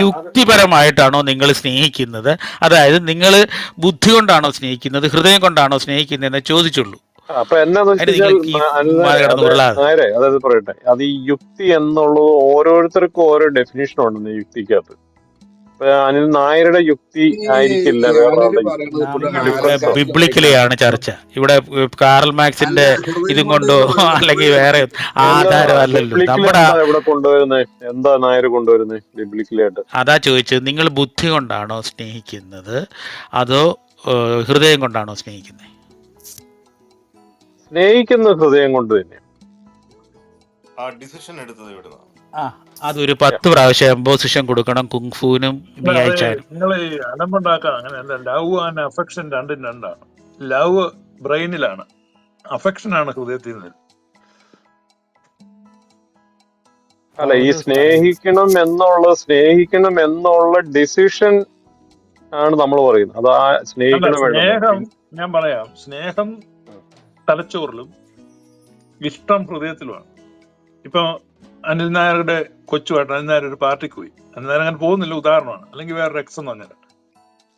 യുക്തിപരമായിട്ടാണോ നിങ്ങൾ സ്നേഹിക്കുന്നത്? അതായത് നിങ്ങൾ ബുദ്ധി കൊണ്ടാണോ സ്നേഹിക്കുന്നത്? ഹൃദയം കൊണ്ടാണോ സ്നേഹിക്കുന്നത് എന്ന് ചോദിച്ചുള്ളൂ. അപ്പൊ എന്നാന്ന് വെച്ച് അതിന് കഴിഞ്ഞാൽ നിങ്ങൾക്ക് ഈ ന- അനിൽ ഉമ്മാ കിടന്ന് അത് ഉരുളാതെ. നേരെ അതായത് പറയട്ടെ അത് ഈ യുക്തി എന്നുള്ളത് ഓരോരുത്തർക്കും ഓരോ ഡെഫിനേഷൻ ഉണ്ടെന്ന് യുക്തിക്കകത്ത്. അനിൽ നായരുടെ യുക്തി ആയിരിക്കില്ല. ബിബ്ലിക്കലിയാണ് ചർച്ച. ഇവിടെ കാറൽ മാക്സിന്റെ ഇതും കൊണ്ടോ അല്ലെങ്കിൽ വേറെ ആധാരമല്ലല്ലോ. നമ്മുടെ എന്താ ഇവിടെ കൊണ്ടുവരുന്നത് എന്താ നായർ കൊണ്ടുവരുന്നത് ബിബ്ലിക്കലായിട്ട് അതാ ചോദിച്ചത് നിങ്ങൾ ബുദ്ധി കൊണ്ടാണോ സ്നേഹിക്കുന്നത്? അതോ ഹൃദയം കൊണ്ടാണോ സ്നേഹിക്കുന്നത് സ്നേഹിക്കുന്ന ഹൃദയം കൊണ്ട് തന്നെ ആ ഡിസിഷൻ എടുത്തത് എവിടുന്നാ ആ അതൊരു പത്ത് പ്രാവശ്യം എംബോസിഷൻ കൊടുക്കണം കുങ്ഫൂനും അതെ നിങ്ങൾ ഈ അലമ്പുണ്ടാക്കാൻ അങ്ങനെയല്ല. ലവ് ആൻഡ് അഫെക്ഷൻ രണ്ടും രണ്ടാണ്. ലവ് ബ്രെയിനിലാണ്. അഫെക്ഷൻ ആണ് ഹൃദയത്തിൽ നിന്ന് അല്ല ഈ സ്നേഹിക്കണം എന്നുള്ള സ്നേഹിക്കണം എന്നുള്ള ഡിസിഷൻ ആണ് നമ്മൾ പറയുന്നത്. അത് ആ സ്നേഹിക്കണം സ്നേഹം ഞാൻ പറയാം. സ്നേഹം തലച്ചോറിലും ഇഷ്ടം ഹൃദയത്തിലുമാണ്. ഇപ്പൊ അനിൽ നായരുടെ കൊച്ചുമായിട്ട് അനിൽ നായർ ഒരു പാർട്ടിക്ക് പോയി. അനിൽ നായർ അങ്ങനെ പോകുന്നില്ല ഉദാഹരണമാണ്. അല്ലെങ്കിൽ വേറെ എക്സ് എന്ന് പറഞ്ഞാൽ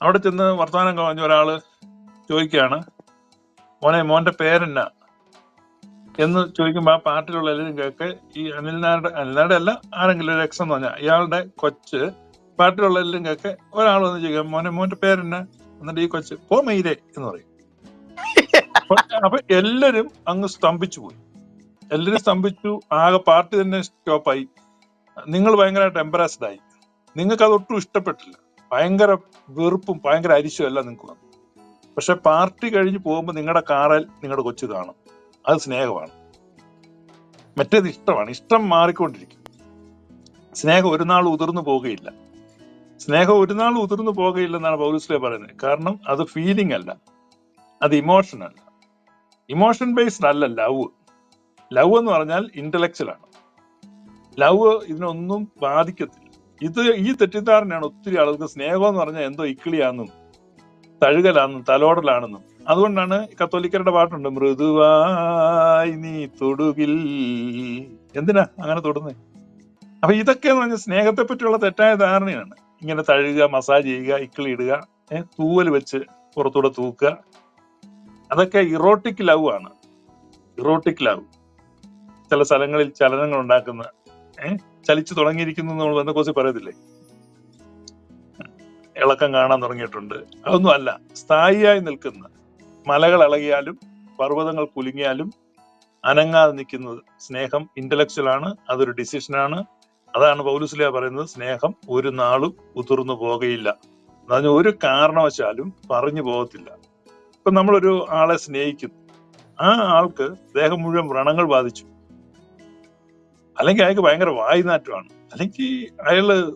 അവിടെ ചെന്ന് വർത്തമാനം കഴിഞ്ഞ ഒരാൾ ചോദിക്കുകയാണ് മോനെ മോന്റെ പേരെന്നാ? എന്ന് ചോദിക്കുമ്പോൾ ആ പാർട്ടിയിലുള്ള കേൾക്ക് ഈ അനിൽ നായരുടെ അനിൽ നായരുടെ അല്ല ആരെങ്കിലും ഒരു എക്സ് എന്ന് പറഞ്ഞാൽ ഇയാളുടെ കൊച്ച് പാർട്ടിയിലുള്ള കേൾക്ക് ഒരാൾ വന്ന് ചോദിക്കാം മോനെ മോന്റെ പേരെന്നാ? എന്നിട്ട് ഈ കൊച്ച് പോ മെയിലേ എന്ന് പറയും. അപ്പൊ എല്ലാരും അങ്ങ് സ്തംഭിച്ചു പോയി. എല്ലാരും സ്തംഭിച്ചു. ആകെ പാർട്ടി തന്നെ സ്റ്റോപ്പായി. നിങ്ങൾ ഭയങ്കരമായിട്ട് എംബറാസ്ഡ് ആയി. നിങ്ങൾക്ക് അത് ഒട്ടും ഇഷ്ടപ്പെട്ടില്ല. ഭയങ്കര വെറുപ്പും ഭയങ്കര അരിശും എല്ലാം നിങ്ങൾക്ക് വന്നു. പക്ഷെ പാർട്ടി കഴിഞ്ഞ് പോകുമ്പോൾ നിങ്ങളുടെ കാറൽ നിങ്ങളുടെ കൊച്ചു കാണും. അത് സ്നേഹമാണ്. മറ്റേത് ഇഷ്ടമാണ്. ഇഷ്ടം മാറിക്കൊണ്ടിരിക്കും. സ്നേഹം ഒരു നാൾ ഉതിർന്നു പോകുകയില്ല. സ്നേഹം ഒരു നാൾ ഉതിർന്നു പോകുകയില്ലെന്നാണ് പൗലുസ്ലേ പറയുന്നത്. കാരണം അത് ഫീലിംഗ് അല്ല. അത് ഇമോഷൻ അല്ല. ഇമോഷൻ ബേസ്ഡ് അല്ല ലവ്. ലവ് എന്ന് പറഞ്ഞാൽ ഇന്റലക്ച്വൽ ആണ്. ലവ് ഇതിനൊന്നും ബാധിക്കത്തില്ല. ഇത് ഈ തെറ്റിദ്ധാരണയാണ് ഒത്തിരി ആളുകൾക്ക് സ്നേഹം എന്ന് പറഞ്ഞാൽ എന്തോ ഇക്കിളിയാണെന്നും തഴുകലാണെന്നും തലോടലാണെന്നും. അതുകൊണ്ടാണ് കത്തോലിക്കരുടെ പാട്ടുണ്ട് മൃദുവായി നീ തൊടുകിൽ. എന്തിനാ അങ്ങനെ തൊടുന്നത് അപ്പൊ ഇതൊക്കെ എന്ന് പറഞ്ഞാൽ സ്നേഹത്തെ പറ്റിയുള്ള തെറ്റായ ധാരണയാണ്. ഇങ്ങനെ തഴുകുക മസാജ് ചെയ്യുക ഇക്കിളി ഇടുക തൂവൽ വെച്ച് പുറത്തൂടെ തൂക്കുക. അതൊക്കെ ഇറോട്ടിക് ലവ് ആണ്. ഇറോട്ടിക് ലവ് ചില സ്ഥലങ്ങളിൽ ചലനങ്ങൾ ഉണ്ടാക്കുന്ന ചലിച്ചു തുടങ്ങിയിരിക്കുന്നു നമ്മൾ കോസി പറയത്തില്ലേ? ഇളക്കം കാണാൻ തുടങ്ങിയിട്ടുണ്ട്. അതൊന്നും അല്ല. സ്ഥായിയായി നിൽക്കുന്ന മലകൾ ഇളകിയാലും പർവതങ്ങൾ കുലുങ്ങിയാലും അനങ്ങാതെ നിൽക്കുന്നത് സ്നേഹം ഇന്റലക്ച്വൽ ആണ് അതൊരു ഡിസിഷനാണ് അതാണ് പൗലുസ്ലിയ പറയുന്നത് സ്നേഹം ഒരു നാളും ഉതിർന്നു പോകയില്ല അതിന് ഒരു കാരണവശാലും പറഞ്ഞു പോകത്തില്ല. ഇപ്പൊ നമ്മളൊരു ആളെ സ്നേഹിക്കുന്നു. ആ ആൾക്ക് ദേഹം മുഴുവൻ വ്രണങ്ങൾ ബാധിച്ചു. അല്ലെങ്കിൽ അയാൾക്ക് ഭയങ്കര വായുനാറ്റമാണ്. അല്ലെങ്കിൽ അയാൾ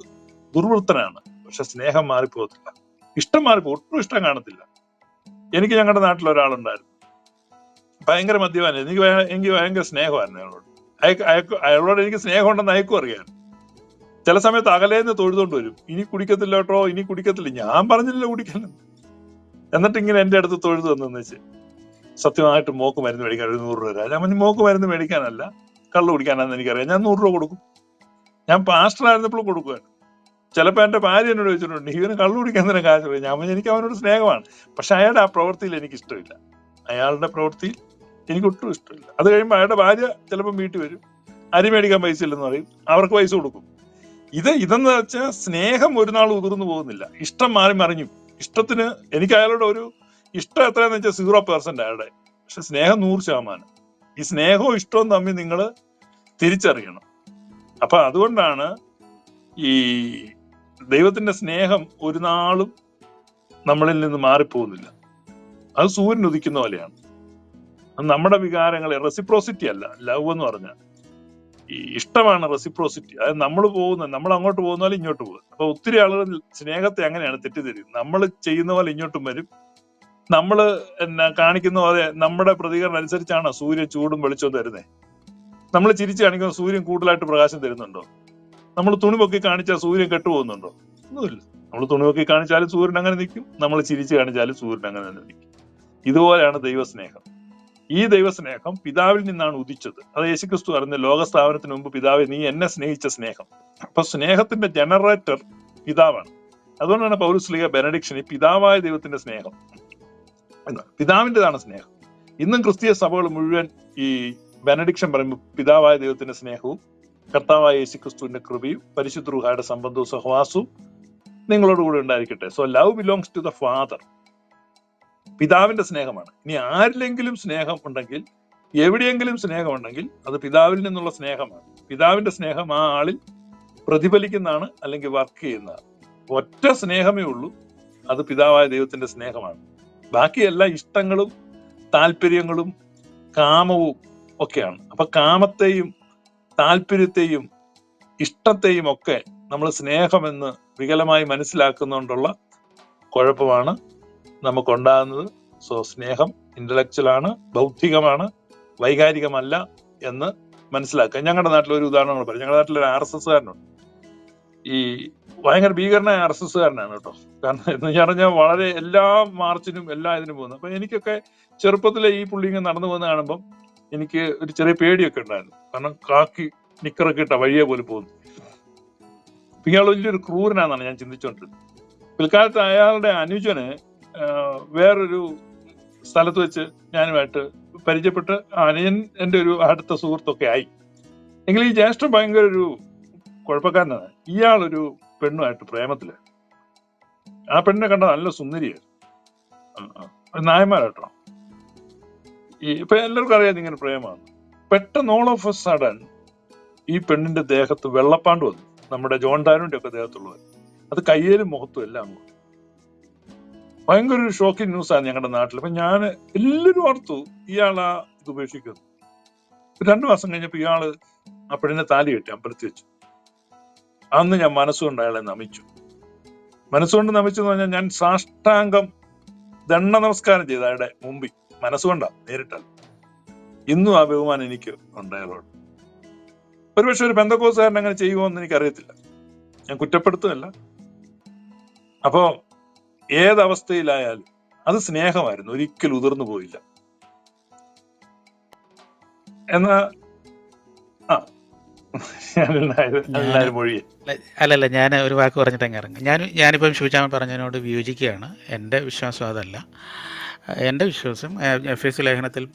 ദുർവൃത്തനാണ്. പക്ഷെ സ്നേഹം മാറിപ്പോകത്തില്ല. ഇഷ്ടം മാറിപ്പോ ഒട്ടും ഇഷ്ടം കാണത്തില്ല. എനിക്ക് ഞങ്ങളുടെ നാട്ടിൽ ഒരാളുണ്ടായിരുന്നു. ഭയങ്കര മദ്യപാനം എനിക്ക് എനിക്ക് ഭയങ്കര സ്നേഹമായിരുന്നു അയാളോട്. അയക്ക് അയക്ക് അയാളോട് എനിക്ക് സ്നേഹമുണ്ടെന്ന് അയക്കും അറിയാം. ചില സമയത്ത് അകലേന്ന് തൊഴുതുകൊണ്ട് വരും. ഇനി കുടിക്കത്തില്ല കേട്ടോ. ഇനി കുടിക്കത്തില്ല. ഞാൻ പറഞ്ഞില്ല കുടിക്കണം എന്നിട്ട് ഇങ്ങനെ എന്റെ അടുത്ത് തൊഴുതു വന്നെന്ന് വെച്ച് സത്യമായിട്ട് മോക്ക് മരുന്ന് മേടിക്കാൻ ഒരു നൂറ് രൂപ ഞാൻ മോക്ക് മരുന്ന് മേടിക്കാനല്ല. കള്ളു കുടിക്കാനാന്ന് എനിക്കറിയാം. ഞാൻ നൂറ് രൂപ കൊടുക്കും. ഞാൻ പാസ്റ്റർ ആയിരുന്നപ്പോൾ കൊടുക്കുകയാണ് ചിലപ്പോൾ എന്റെ ഭാര്യ എന്നോട് ചോദിച്ചിട്ടുണ്ട് ഇവന് കള്ളു കുടിക്കാൻ തന്നെ കാശ് ഞാൻ എനിക്ക് അവനോട് സ്നേഹമാണ്. പക്ഷെ അയാളുടെ ആ പ്രവൃത്തിയിൽ എനിക്ക് ഇഷ്ടമില്ല. അയാളുടെ പ്രവൃത്തിയിൽ എനിക്ക് ഒട്ടും ഇഷ്ടമില്ല. അത് കഴിയുമ്പോൾ അയാളുടെ ഭാര്യ ചിലപ്പോൾ വീട്ടിൽ വരും. അരി മേടിക്കാൻ പൈസ ഇല്ലെന്ന് പറയും. അവർക്ക് പൈസ കൊടുക്കും. ഇത് ഇതെന്ന് വെച്ചാൽ സ്നേഹം ഒരു നാൾ ഉതിർന്നു പോകുന്നില്ല. ഇഷ്ടം മാറി മറിഞ്ഞു. ഇഷ്ടത്തിന് എനിക്ക് അയാളോട് ഒരു ഇഷ്ടം എത്രയാന്ന് വെച്ചാൽ സീറോ പെർസെന്റ് അയാളുടെ. പക്ഷെ സ്നേഹം നൂറ് ശതമാനം. ഈ സ്നേഹവും ഇഷ്ടവും തമ്മിൽ നിങ്ങൾ തിരിച്ചറിയണം. അപ്പൊ അതുകൊണ്ടാണ് ഈ ദൈവത്തിന്റെ സ്നേഹം ഒരു നാളും നമ്മളിൽ നിന്ന് മാറിപ്പോകുന്നില്ല. അത് സൂര്യൻ ഉദിക്കുന്ന പോലെയാണ്. നമ്മുടെ വികാരങ്ങളെ റെസിപ്രോസിറ്റി അല്ല ലവ് എന്ന് പറഞ്ഞാൽ. ഈ ഇഷ്ടമാണ് റെസിപ്രോസിറ്റി അതായത് നമ്മൾ പോകുന്ന നമ്മൾ അങ്ങോട്ട് പോകുന്ന പോലെ ഇങ്ങോട്ട് പോകും. അപ്പൊ ഒത്തിരി ആളുകൾ സ്നേഹത്തെ അങ്ങനെയാണ് തെറ്റിദ്ധരിക്കുന്നത്. നമ്മൾ ചെയ്യുന്ന പോലെ ഇങ്ങോട്ടും വരും. നമ്മൾ എന്നാ കാണിക്കുന്ന പോലെ നമ്മുടെ പ്രതികരണം അനുസരിച്ചാണ് സൂര്യ ചൂടും വെളിച്ചവും തരുന്നത് നമ്മൾ ചിരിച്ചു കാണിക്കുമ്പോൾ സൂര്യൻ കൂടുതലായിട്ട് പ്രകാശം തരുന്നുണ്ടോ? നമ്മൾ തുണി പൊക്കി കാണിച്ചാൽ സൂര്യൻ കെട്ടുപോകുന്നുണ്ടോ? ഒന്നുമില്ല. നമ്മൾ തുണി പൊക്കി കാണിച്ചാലും സൂര്യൻ അങ്ങനെ നിൽക്കും. നമ്മൾ ചിരിച്ചു കാണിച്ചാലും സൂര്യൻ അങ്ങനെ തന്നെ നിൽക്കും. ഇതുപോലെയാണ് ദൈവസ്നേഹം. ഈ ദൈവസ്നേഹം പിതാവിൽ നിന്നാണ് ഉദിച്ചത്. അത് യേശുക്രിസ്തു അറിഞ്ഞ ലോകസ്ഥാപനത്തിന് മുമ്പ് പിതാവ് നീ എന്നെ സ്നേഹിച്ച സ്നേഹം. അപ്പൊ സ്നേഹത്തിന്റെ ജനറേറ്റർ പിതാവാണ്. അതുകൊണ്ടാണ് പൗരസ്ലിക ബെനഡിക്ഷന് പിതാവായ ദൈവത്തിന്റെ സ്നേഹം. പിതാവിന്റെതാണ് സ്നേഹം. ഇന്നും ക്രിസ്തീയ സഭകൾ മുഴുവൻ ഈ ബെനഡിക്ഷൻ പറയുമ്പോൾ പിതാവായ ദൈവത്തിന്റെ സ്നേഹവും കർത്താവായ യേശു ക്രിസ്തുവിന്റെ കൃപയും പരിശുദ്ധ റുഹായുടെ സംബന്ധവും സഹവാസവും നിങ്ങളോട് കൂടെ ഉണ്ടായിരിക്കട്ടെ. So love belongs to the father പിതാവിന്റെ സ്നേഹമാണ്. ഇനി ആരിലെങ്കിലും സ്നേഹം ഉണ്ടെങ്കിൽ എവിടെയെങ്കിലും സ്നേഹമുണ്ടെങ്കിൽ അത് പിതാവിൽ നിന്നുള്ള സ്നേഹമാണ്. പിതാവിന്റെ സ്നേഹം ആ ആളിൽ പ്രതിഫലിക്കുന്നതാണ് അല്ലെങ്കിൽ വർക്ക് ചെയ്യുന്നതാണ്. ഒറ്റ സ്നേഹമേ ഉള്ളൂ അത് പിതാവായ ദൈവത്തിന്റെ സ്നേഹമാണ്. ബാക്കി എല്ലാ ഇഷ്ടങ്ങളും താല്പര്യങ്ങളും കാമവും ഒക്കെയാണ്. അപ്പൊ കാമത്തെയും താല്പര്യത്തെയും ഇഷ്ടത്തെയും ഒക്കെ നമ്മൾ സ്നേഹമെന്ന് വികലമായി മനസ്സിലാക്കുന്നതുകൊണ്ടുള്ള കുഴപ്പമാണ് നമുക്കുണ്ടാകുന്നത്. സോ സ്നേഹം ഇന്റലക്ച്വൽ ആണ് ബൗദ്ധികമാണ് വൈകാരികമല്ല എന്ന് മനസ്സിലാക്കുക. ഞങ്ങളുടെ നാട്ടിൽ ഒരു ഉദാഹരണം പറയും. ഞങ്ങളുടെ നാട്ടിൽ ഒരു ആർ എസ് എസ്സുകാരനുണ്ട്. ഈ ഭയങ്കര ഭീകരനായ ആർ എസ് എസ്സുകാരനാണ് കേട്ടോ. കാരണം എന്ന് പറഞ്ഞാൽ വളരെ എല്ലാ മാർച്ചിനും എല്ലാ ഇതിനും പോകുന്നത്. അപ്പൊ എനിക്കൊക്കെ ചെറുപ്പത്തിലെ ഈ പുള്ളി ഇങ്ങനെ നടന്നു പോകുന്ന കാണുമ്പോൾ എനിക്ക് ഒരു ചെറിയ പേടിയൊക്കെ ഉണ്ടായിരുന്നു. കാരണം കാക്കി നിക്കറൊക്കെ ഇട്ട വഴിയെ പോലും പോകുന്നു. ഇയാൾ വലിയൊരു ക്രൂരനാണെന്നാണ് ഞാൻ ചിന്തിച്ചുകൊണ്ടിരുന്നത് പിൽക്കാലത്ത് അയാളുടെ അനുജന് വേറൊരു സ്ഥലത്ത് വെച്ച് ഞാനുമായിട്ട് പരിചയപ്പെട്ട് അനിയൻ എന്റെ ഒരു അടുത്ത സുഹൃത്തൊക്കെ ആയി. എങ്കിൽ ഈ ജ്യേഷ്ഠൻ ഭയങ്കര ഒരു കുഴപ്പക്കാരനാണ്. ഇയാളൊരു പെണ്ണുമായിട്ട് പ്രേമത്തിൽ ആ പെണ്ണിനെ കണ്ട നല്ല സുന്ദരിയായിരുന്നു. നായന്മാരാട്ടോ. ഈ ഇപ്പൊ എല്ലാവർക്കും അറിയാം ഇങ്ങനെ പ്രേമമാണ് പെട്ടെന്ന് ഓൾ ഓഫ് എ സഡൻ ഈ പെണ്ണിന്റെ ദേഹത്ത് വെള്ളപ്പാണ്ട് വന്നു. നമ്മുടെ ജോൺ ഡാനുവിന്റെ ഒക്കെ ദേഹത്തുള്ളത് അത് കയ്യിലും മുഖത്തും എല്ലാം വന്നു. ഭയങ്കര ഒരു ഷോക്കിംഗ് ന്യൂസാണ് ഞങ്ങളുടെ നാട്ടിൽ അപ്പൊ ഞാൻ എല്ലാവരും ഓർത്തു ഇയാൾ ആ ഇത് ഉപേക്ഷിക്കുന്നു. രണ്ടു മാസം കഴിഞ്ഞപ്പോ ഇയാൾ ആ പെണ്ണിനെ താലി കെട്ടി അമ്പലത്തിൽ വെച്ചു. അന്ന് ഞാൻ മനസ്സുകൊണ്ട് അയാളെ നമിച്ചു. മനസ്സുകൊണ്ട് നമിച്ചു എന്ന് പറഞ്ഞാൽ ഞാൻ സാഷ്ടാംഗം ദണ്ഡ നമസ്കാരം ചെയ്തു അയാളുടെ മുമ്പിൽ. മനസ്സുകൊണ്ടാ നേരിട്ടാൽ ഇന്നും ആ ബഹുമാനം എനിക്ക് ഉണ്ട് അയാളോട് ഒരുപക്ഷെ ഒരു ബന്ധക്കോസുകാരൻ അങ്ങനെ ചെയ്യുമോ എന്ന് എനിക്കറിയത്തില്ല. ഞാൻ കുറ്റപ്പെടുത്തുന്നില്ല അപ്പോ ഏതവസ്ഥയിലായാലും അത് സ്നേഹമായിരുന്നു. ഒരിക്കലും ഉതിർന്നു പോയില്ല. എന്നാ ആ. അല്ലല്ല ഞാൻ ഒരു വാക്ക് പറഞ്ഞിട്ട് അങ്ങ് ഇറങ്ങും. ഞാൻ ഞാനിപ്പം ശിവചാമൻ പറഞ്ഞതിനോട് വിയോജിക്കുകയാണ്. എന്റെ വിശ്വാസം അതല്ല. എന്റെ വിശ്വാസം എഫ് എസ് ലേഖനത്തിൽ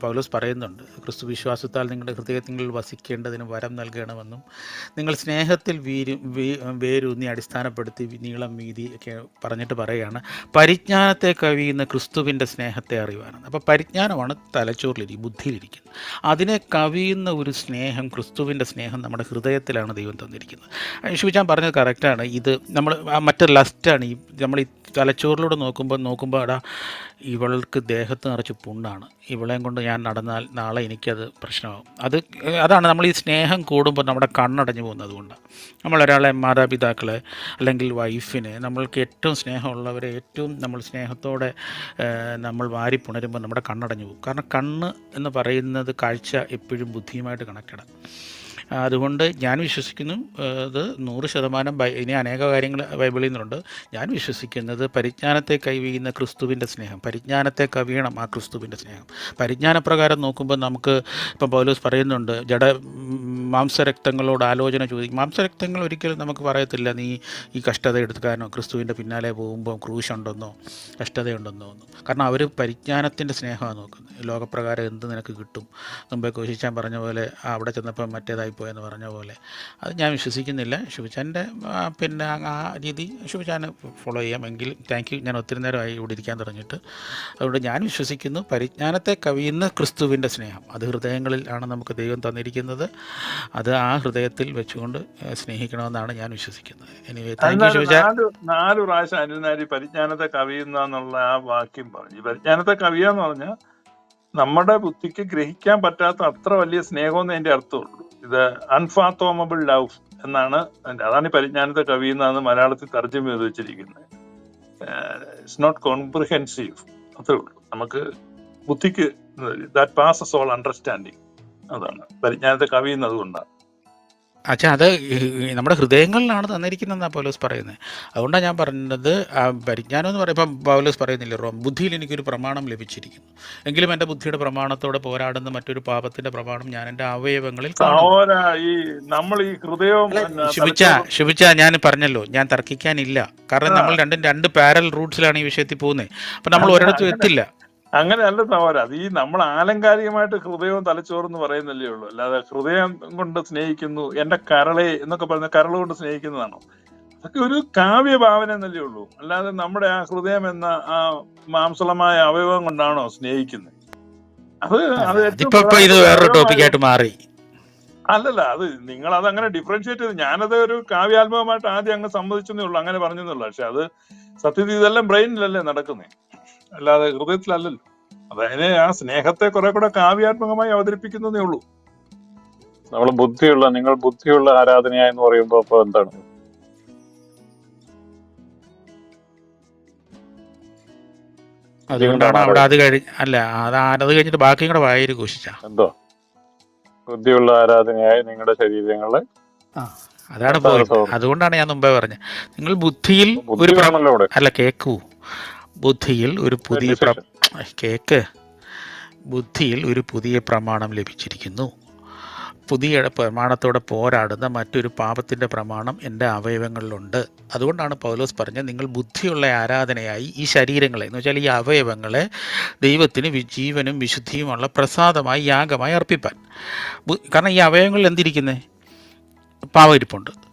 പൗലോസ് പറയുന്നുണ്ട് ക്രിസ്തു വിശ്വാസത്താൽ നിങ്ങളുടെ ഹൃദയത്തിൽ വസിക്കേണ്ടതിന് വരം നൽകണമെന്നും നിങ്ങൾ സ്നേഹത്തിൽ വീരു വേരൂന്നി അടിസ്ഥാനപ്പെടുത്തി നീളം വീതി ഒക്കെ പറഞ്ഞിട്ട് പറയുകയാണ് പരിജ്ഞാനത്തെ കവിയുന്ന ക്രിസ്തുവിന്റെ സ്നേഹത്തെ അറിയുവാനാണ്. അപ്പോൾ പരിജ്ഞാനമാണ് തലച്ചോറിലിരിക്കും ബുദ്ധിയിലിരിക്കുന്നത്. അതിനെ കവിയുന്ന ഒരു സ്നേഹം ക്രിസ്തുവിന്റെ സ്നേഹം നമ്മുടെ ഹൃദയത്തിലാണ് ദൈവം തന്നിരിക്കുന്നത്. ശിവചാൻ പറഞ്ഞത് കറക്റ്റാണ് ഇത് നമ്മൾ മറ്റൊരു ലസ്റ്റാണ് ഈ നമ്മൾ തലച്ചോറിലൂടെ നോക്കുമ്പോൾ നോക്കുമ്പോൾ എടാ ഇവൾക്ക് ദേഹത്ത് നിറച്ച് പുണ്ണാണ്. ഇവളെയും കൊണ്ട് ഞാൻ നടന്നാൽ നാളെ എനിക്കത് പ്രശ്നമാകും അത് അതാണ് നമ്മൾ ഈ സ്നേഹം കൂടുമ്പോൾ നമ്മുടെ കണ്ണടഞ്ഞു പോകുന്നത് കൊണ്ട്. നമ്മളൊരാളെ മാതാപിതാക്കളെ അല്ലെങ്കിൽ വൈഫിനെ നമ്മൾക്ക് ഏറ്റവും സ്നേഹമുള്ളവരെ ഏറ്റവും നമ്മൾ സ്നേഹത്തോടെ നമ്മൾ വാരി പുണരുമ്പോൾ നമ്മുടെ കണ്ണടഞ്ഞു പോകും. കാരണം കണ്ണ് എന്ന് പറയുന്നത് കാഴ്ച എപ്പോഴും ബുദ്ധിയുമായിട്ട് കണക്റ്റഡാണ് അതുകൊണ്ട് ഞാൻ വിശ്വസിക്കുന്നു അത് നൂറ് ശതമാനം ഇനി അനേക കാര്യങ്ങൾ ബൈബിളിൽ നിന്നുണ്ട്. ഞാൻ വിശ്വസിക്കുന്നത് പരിജ്ഞാനത്തെ കൈവീയുന്ന ക്രിസ്തുവിന്റെ സ്നേഹം പരിജ്ഞാനത്തെ കവിയണം ആ ക്രിസ്തുവിന്റെ സ്നേഹം. പരിജ്ഞാനപ്രകാരം നോക്കുമ്പോൾ നമുക്ക് ഇപ്പം പൗലോസ് പറയുന്നുണ്ട് ജഡ മാംസരക്തങ്ങളോട് ആലോചന ചോദിക്കും മാംസരക്തങ്ങൾ ഒരിക്കലും നമുക്ക് പറയത്തില്ല നീ ഈ കഷ്ടത എടുക്കാനോ ക്രിസ്തുവിന്റെ പിന്നാലെ പോകുമ്പോൾ ക്രൂശുണ്ടെന്നോ കഷ്ടതയുണ്ടെന്നോ ഒന്നും കാരണം അവർ പരിജ്ഞാനത്തിന്റെ സ്നേഹമാണ് നോക്കുന്നത്. ലോകപ്രകാരം എന്ത് നിനക്ക് കിട്ടും? മുമ്പേ കോശിച്ചാൻ പറഞ്ഞ പോലെ അവിടെ ചെന്നപ്പോൾ മറ്റേതായിപ്പോയെന്ന് പറഞ്ഞ പോലെ. അത് ഞാൻ വിശ്വസിക്കുന്നില്ല. ശുഭിച്ചാന്റെ പിന്നെ ആ രീതി ശുഭിച്ചാൻ ഫോളോ ചെയ്യാം. എങ്കിൽ താങ്ക് യു ഞാൻ ഒത്തിരി നേരമായി ഇവിടെ ഇരിക്കാൻ തുടങ്ങിയിട്ട്. അതുകൊണ്ട് ഞാൻ വിശ്വസിക്കുന്നു. പരിജ്ഞാനത്തെ കവിയുന്ന ക്രിസ്തുവിന്റെ സ്നേഹം. അത് ഹൃദയങ്ങളിൽ ആണ് നമുക്ക് ദൈവം തന്നിരിക്കുന്നത്. അത് ആ ഹൃദയത്തിൽ വെച്ചുകൊണ്ട് സ്നേഹിക്കണമെന്നാണ് ഞാൻ വിശ്വസിക്കുന്നത്. നാല് പ്രാവശ്യം അനിൽനാരി പരിജ്ഞാനത്തെ കവിയുന്ന എന്നുള്ള ആ വാക്യം പറഞ്ഞു. പരിജ്ഞാനത്തെ കവിയാന്ന് പറഞ്ഞാൽ നമ്മുടെ ബുദ്ധിക്ക് ഗ്രഹിക്കാൻ പറ്റാത്ത അത്ര വലിയ സ്നേഹമെന്ന് അതിന്റെ അർത്ഥമുള്ളൂ. ഇത് അൺഫാത്തോമബിൾ ലവ് എന്നാണ് അതാണ് ഈ പരിജ്ഞാനത്തെ കവിയുന്നതെന്ന് മലയാളത്തിൽ തർജമ ചെയ്ത് വെച്ചിരിക്കുന്നത്. ഇറ്റ്സ് നോട്ട് കോംപ്രിഹെൻസീവ് അത്രേ ഉള്ളൂ. നമുക്ക് ബുദ്ധിക്ക് ദാറ്റ് പാസസ് ഓൾ അണ്ടർസ്റ്റാൻഡിങ് അതാണ്. പരിജ്ഞാനത്തെ കവിയുന്നത് അതുകൊണ്ടാണ് അച്ഛാ അത് നമ്മുടെ ഹൃദയങ്ങളിലാണ് തന്നിരിക്കുന്നതെന്നാണ് പൗലോസ് പറയുന്നത്. അതുകൊണ്ടാണ് ഞാൻ പറഞ്ഞത് ആ പരിജ്ഞാനം എന്ന് പറയുമ്പോൾ പൗലോസ് പറയുന്നില്ല റോം ബുദ്ധിയിൽ എനിക്കൊരു പ്രമാണം ലഭിച്ചിരിക്കുന്നു. എങ്കിലും എന്റെ ബുദ്ധിയുടെ പ്രമാണത്തോടെ പോരാടുന്ന മറ്റൊരു പാപത്തിന്റെ പ്രമാണം ഞാൻ എന്റെ അവയവങ്ങളിൽ നമ്മൾ ഈ ഹൃദയവും ശുഭിച്ച ശുഭിച്ച ഞാൻ പറഞ്ഞല്ലോ ഞാൻ തർക്കിക്കാനില്ല. കാരണം നമ്മൾ രണ്ടും രണ്ട് പാരൽ റൂട്ട്സിലാണ് ഈ വിഷയത്തിൽ പോകുന്നത്. അപ്പം നമ്മൾ ഒരിടത്തും ഒരിടത്തും അങ്ങനെ അല്ല സഹോദര. അത് ഈ നമ്മൾ ആലങ്കാരികമായിട്ട് ഹൃദയവും തലച്ചോറും എന്ന് പറയുന്നല്ലേ ഉള്ളൂ. അല്ലാതെ ഹൃദയം കൊണ്ട് സ്നേഹിക്കുന്നു എന്റെ കരളെ എന്നൊക്കെ പറഞ്ഞ കരൾ കൊണ്ട് സ്നേഹിക്കുന്നതാണോ? അതൊക്കെ ഒരു കാവ്യ ഭാവന എന്നല്ലേ ഉള്ളൂ. അല്ലാതെ നമ്മുടെ ആ ഹൃദയം എന്ന ആ മാംസളമായ അവയവം കൊണ്ടാണോ സ്നേഹിക്കുന്നത് അത് അത് ഇത് വേറൊരു ടോപ്പിക്കായിട്ട് മാറി. അല്ലല്ല അത് നിങ്ങൾ അത് അങ്ങനെ ഡിഫറൻഷിയേറ്റ് ചെയ്ത് ഞാനത് ഒരു കാവ്യാത്മകമായിട്ട് ആദ്യം അങ്ങ് സമ്മതിച്ചെന്നേ ഉള്ളൂ. അങ്ങനെ പറഞ്ഞെന്നുള്ളൂ പക്ഷെ അത് സത്യത്തിൽ ഇതെല്ലാം ബ്രെയിനിലല്ലേ നടക്കുന്നേ. അല്ലാതെ ഹൃദയത്തിലല്ലല്ലോ. അതായത് ആ സ്നേഹത്തെ കുറെ കൂടെ കാവ്യാത്മകമായി അവതരിപ്പിക്കുന്നതേ ഉള്ളൂ. നമ്മൾ ബുദ്ധിയുള്ള നിങ്ങൾ ബുദ്ധിയുള്ള ആരാധനയായെന്ന് പറയുമ്പോ അപ്പൊ എന്താണ്? അതുകൊണ്ടാണ് അവിടെ അത് കഴിഞ്ഞ് അല്ല അത് ആ- അത് കഴിഞ്ഞിട്ട് ബാക്കിയും കൂടെ വായര് ഘോഷിച്ച എന്തോ? ബുദ്ധിയുള്ള ആരാധനയായി നിങ്ങളുടെ ശരീരങ്ങളെ അതാണ് അതുകൊണ്ടാണ് ഞാൻ മുമ്പേ പറഞ്ഞത്. നിങ്ങൾ ബുദ്ധിയിൽ ഒരു അല്ല കേക്കൂ. ബുദ്ധിയിൽ ഒരു പുതിയ കേക്ക്. ബുദ്ധിയിൽ ഒരു പുതിയ പ്രമാണം ലഭിച്ചിരിക്കുന്നു. പുതിയ പ്രമാണത്തോടെ പോരാടുന്ന മറ്റൊരു പാപത്തിന്റെ പ്രമാണം എന്റെ അവയവങ്ങളിലുണ്ട്. അതുകൊണ്ടാണ് പൗലോസ് പറഞ്ഞത് നിങ്ങൾ ബുദ്ധിയുള്ള ആരാധനയായി ഈ ശരീരങ്ങളെ എന്ന് വെച്ചാൽ ഈ അവയവങ്ങളെ ദൈവത്തിന് ജീവനും വിശുദ്ധിയുമുള്ള പ്രസാദമായി യാഗമായി അർപ്പിപ്പാൻ. കാരണം ഈ അവയവങ്ങളിൽ എന്തിരിക്കുന്നത് പാവം ഇരിപ്പുണ്ട് ആ,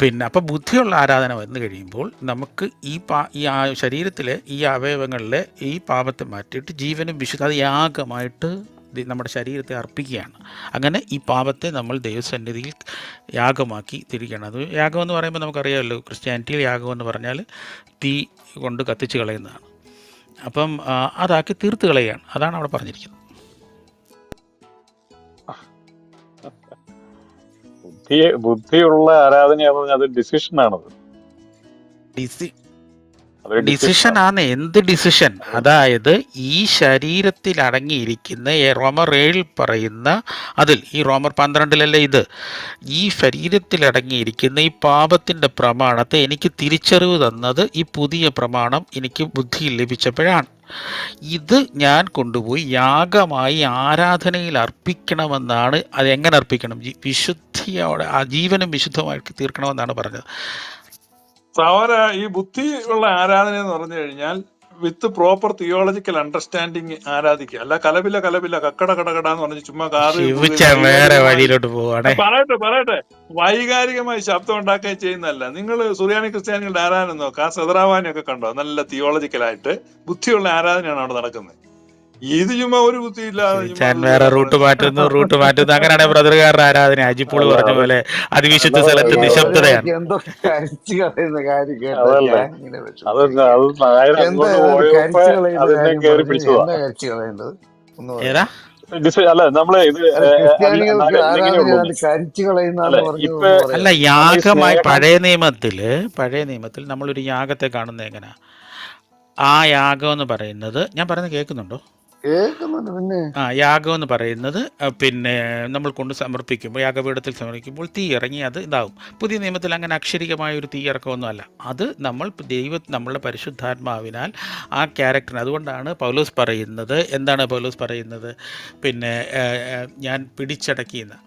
പിന്നെ അപ്പോൾ ബുദ്ധിയുള്ള ആരാധന വന്നു കഴിയുമ്പോൾ നമുക്ക് ഈ പാ ഈ ആ ശരീരത്തിലെ ഈ അവയവങ്ങളിലെ ഈ പാപത്തെ മാറ്റിയിട്ട് ജീവനും വിശുദ്ധ അത് യാഗമായിട്ട് നമ്മുടെ ശരീരത്തെ അർപ്പിക്കുകയാണ്. അങ്ങനെ ഈ പാപത്തെ നമ്മൾ ദൈവസന്നിധിയിൽ യാഗമാക്കി തിരിക്കണം അത് യാഗം എന്ന് പറയുമ്പോൾ നമുക്കറിയാമല്ലോ ക്രിസ്ത്യാനിറ്റിയിൽ യാഗം എന്ന് പറഞ്ഞാൽ തീ കൊണ്ട് കത്തിച്ച് കളയുന്നതാണ്. അപ്പം അതാക്കി തീർത്ത് കളയുകയാണ്. അതാണ് അവിടെ പറഞ്ഞിരിക്കുന്നത്. ബുദ്ധി ബുദ്ധിയുള്ള ആരാധനയാന്ന് പറഞ്ഞാൽ അത് ഡിസിഷൻ ആണത്. ഡിസി അതൊരു ഡിസിഷൻ ആണ്. എന്ത് ഡിസിഷൻ അതായത് ഈ ശരീരത്തിൽ അടങ്ങിയിരിക്കുന്ന റോമർ ഏഴിൽ പറയുന്ന അതിൽ ഈ റോമർ പന്ത്രണ്ടിലല്ലേ ഇത്? ഈ ശരീരത്തിൽ അടങ്ങിയിരിക്കുന്ന ഈ പാപത്തിന്റെ പ്രമാണത്തെ എനിക്ക് തിരിച്ചറിവ് തന്നത് ഈ പുതിയ പ്രമാണം എനിക്ക് ബുദ്ധിയിൽ ലഭിച്ചപ്പോഴാണ്. ഇത് ഞാൻ കൊണ്ടുപോയി യാഗമായി ആരാധനയിൽ അർപ്പിക്കണമെന്നാണ് അത് എങ്ങനെ അർപ്പിക്കണം വിശുദ്ധിയോടെ ആ ജീവനും വിശുദ്ധമായിട്ട് തീർക്കണമെന്നാണ് പറഞ്ഞത്. സഹോദര ഈ ബുദ്ധി ഉള്ള ആരാധന എന്ന് പറഞ്ഞു കഴിഞ്ഞാൽ വിത്ത് പ്രോപ്പർ തിയോളജിക്കൽ അണ്ടർസ്റ്റാൻഡിങ് ആരാധിക്കുക. അല്ല കലപില്ല കലപില്ല കക്കട കടകട എന്ന് പറഞ്ഞ് ചുമ്മാ കാറ് വേറെ വഴിയിലോട്ട് പോവാണേ. പറയട്ടെ പറയട്ടെ. വൈകാരികമായി ശബ്ദം ഉണ്ടാക്കുകയും ചെയ്യുന്നതല്ല. നിങ്ങൾ സുറിയാനി ക്രിസ്ത്യാനികളുടെ ആരാധന നോക്കുക സദറാവാനൊക്കെ കണ്ടോ? നല്ല തിയോളജിക്കലായിട്ട് ബുദ്ധിയുള്ള ആരാധനയാണ് അവിടെ നടക്കുന്നത്. ഇത് ചുമ്മാ ഒരു ബുദ്ധിയില്ലാതെ ചാൻ വേറെ റൂട്ട് മാറ്റുന്നു റൂട്ട് മാറ്റുന്നു. അങ്ങനെയാണ് ബ്രദറുകാരുടെ ആരാധന? അജിപ്പോൾ പറഞ്ഞ പോലെ അതിവിശുദ്ധ സ്ഥലത്ത് നിശബ്ദതയാണ്. ഏതാ? അല്ല നമ്മൾ ഇത് അത് അല്ല, യാഗമായി പഴയ നിയമത്തിൽ പഴയ നിയമത്തിൽ നമ്മളൊരു യാഗത്തെ കാണുന്നത് എങ്ങനെയാ ആ യാഗം എന്ന് പറയുന്നത് ഞാൻ പറയുന്നത് കേൾക്കുന്നുണ്ടോ? ആ യാഗം എന്ന് പറയുന്നത് പിന്നെ നമ്മൾ കൊണ്ട് സമർപ്പിക്കുമ്പോൾ യാഗപീഠത്തിൽ സമർപ്പിക്കുമ്പോൾ തീ ഇറങ്ങി അത് ഇതാവും പുതിയ നിയമത്തിൽ അങ്ങനെ അക്ഷരികമായ ഒരു തീ ഇറക്കമൊന്നുമല്ല. അത് നമ്മൾ ദൈവ നമ്മളുടെ പരിശുദ്ധാത്മാവിനാൽ ആ ക്യാരക്ടറിന് അതുകൊണ്ടാണ് പൗലോസ് പറയുന്നത്. എന്താണ് പൗലോസ് പറയുന്നത്? പിന്നെ ഞാൻ പിടിച്ചടക്കിയെന്ന്.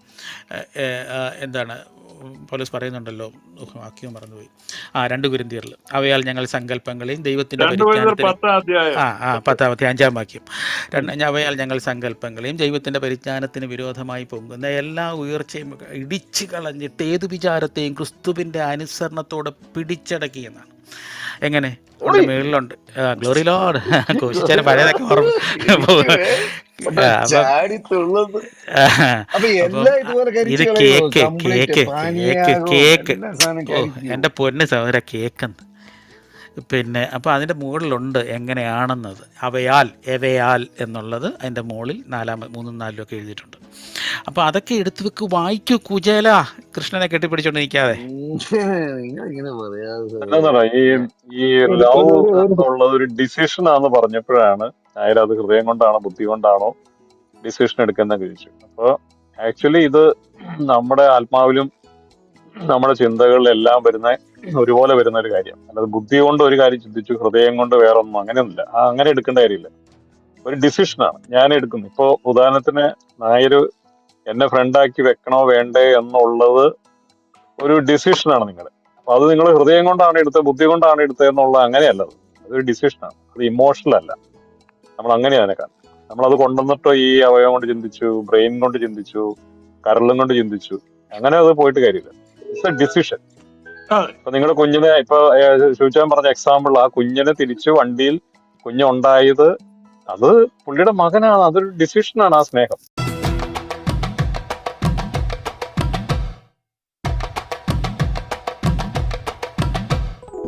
എന്താണ്? പൗലോസ് പറയുന്നുണ്ടല്ലോ. വാക്യവും വാക്യം മറന്നുപോയി. ആ രണ്ട് കുരുന്തിയറിൽ. അവയാൽ ഞങ്ങൾ സങ്കല്പങ്ങളെയും ദൈവത്തിന്റെ അധ്യായം. ആ ആ പത്താമത്തെ അഞ്ചാം വാക്യം. അവയാൽ ഞങ്ങൾ സങ്കല്പങ്ങളെയും ദൈവത്തിന്റെ പരിജ്ഞാനത്തിന് വിരോധമായി പൊങ്ങുന്ന എല്ലാ ഉയർച്ചയും ഇടിച്ചു കളഞ്ഞിട്ട് ഏത് വിചാരത്തെയും ക്രിസ്തുവിന്റെ അനുസരണത്തോടെ പിടിച്ചടക്കി എന്നാണ്. എങ്ങനെ? ഉണ്ട് മേളിലുണ്ട്. Glory load. കോശിച്ചാൽ പഴയതൊക്കെ ഓർമ്മ ഇത് കേക്ക് കേക്ക് കേക്ക്. എന്റെ പൊന്ന് സഹോദര കേക്കെന്ന്. പിന്നെ അപ്പോൾ അതിന്റെ മുകളിലുണ്ട് എങ്ങനെയാണെന്നത്. അവയാൽ എവയാൽ എന്നുള്ളത് അതിന്റെ മുകളിൽ നാലാമ മൂന്നും നാലിലും ഒക്കെ എഴുതിയിട്ടുണ്ട്. അപ്പോൾ അതൊക്കെ എടുത്തു വെക്ക് വായിക്കൂ കുചേല. കൃഷ്ണനെ കെട്ടിപ്പിടിച്ചോണ്ട് നിൽക്കാതെ ഈ ഈ ലവ് എന്നുള്ളത് ഒരു ഡിസിഷൻ ആണെന്ന് പറഞ്ഞപ്പോഴാണ് നായർ അത് ഹൃദയം കൊണ്ടാണോ ബുദ്ധി കൊണ്ടാണോ ഡിസിഷൻ എടുക്കുന്ന ചോദിച്ചു. അപ്പോൾ ആക്ച്വലി ഇത് നമ്മുടെ ആത്മാവിലും നമ്മുടെ ചിന്തകളിലെല്ലാം വരുന്ന ഒരുപോലെ വരുന്ന ഒരു കാര്യം. അല്ലാതെ ബുദ്ധി കൊണ്ട് ഒരു കാര്യം ചിന്തിച്ചു ഹൃദയം കൊണ്ട് വേറെ ഒന്നും അങ്ങനെയൊന്നുമില്ല അങ്ങനെ എടുക്കേണ്ട കാര്യമില്ല. ഒരു ഡിസിഷനാണ് ഞാൻ എടുക്കുന്നു ഇപ്പോ ഉദാഹരണത്തിന് നായര് എന്നെ ഫ്രണ്ടാക്കി വെക്കണോ വേണ്ടേ എന്നുള്ളത് ഒരു ഡിസിഷനാണ് നിങ്ങൾ അപ്പൊ അത് നിങ്ങൾ ഹൃദയം കൊണ്ടാണ് എടുത്തത് ബുദ്ധി കൊണ്ടാണ് എടുത്തത് എന്നുള്ള അങ്ങനെയല്ല. അത് അതൊരു ഡിസിഷനാണ്. അത് ഇമോഷണൽ അല്ല. നമ്മൾ അങ്ങനെയാണ് അതിനെ കാണുന്നത്. അത് കൊണ്ടുവന്നിട്ടോ ഈ അവയവം കൊണ്ട് ചിന്തിച്ചു ബ്രെയിൻ കൊണ്ട് ചിന്തിച്ചു കരളും കൊണ്ട് ചിന്തിച്ചു അങ്ങനെ അത് പോയിട്ട് കാര്യമില്ല. ഇറ്റ്സ് എ ഡിസിഷൻ ഇപ്പൊ നിങ്ങളുടെ കുഞ്ഞിനെ ഇപ്പൊ ചോദിച്ചാൻ പറഞ്ഞ എക്സാമ്പിൾ ആ കുഞ്ഞിനെ തിരിച്ചു വണ്ടിയിൽ കുഞ്ഞുണ്ടായത് അത് പുള്ളിയുടെ മകനാണ് അതൊരു ഡിസിഷനാണ് ആ സ്നേഹം.